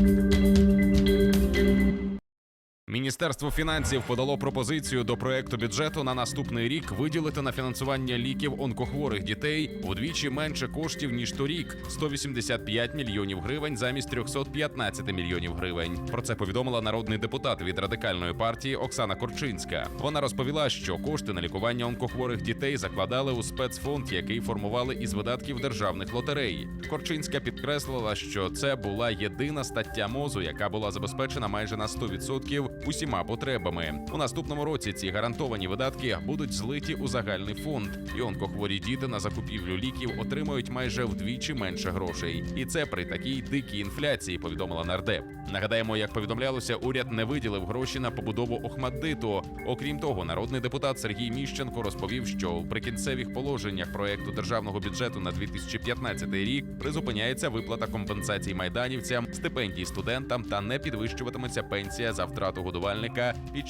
Música Міністерство фінансів подало пропозицію до проекту бюджету на наступний рік виділити на фінансування ліків онкохворих дітей удвічі менше коштів ніж торік 185 мільйонів гривень замість 315 мільйонів гривень. Про це повідомила народний депутат від радикальної партії Оксана Корчинська. Вона розповіла, що кошти на лікування онкохворих дітей закладали у спецфонд, який формували із видатків державних лотерей. Корчинська підкреслила, що це була єдина стаття мозу, яка була забезпечена майже на 100% усіма потребами. У наступному році ці гарантовані видатки будуть злиті у загальний фонд, і онкохворі діти на закупівлю ліків отримають майже вдвічі менше грошей. І це при такій дикій інфляції, повідомила нардеп. Нагадаємо, як повідомлялося, уряд не виділив гроші на побудову Охмаддиту. Окрім того, народний депутат Сергій Міщенко розповів, що в прикінцевих положеннях проекту державного бюджету на 2015 рік призупиняється виплата компенсацій майданівцям, стипендій студентам та не підвищуватиметься пенсія за втрату годувальника під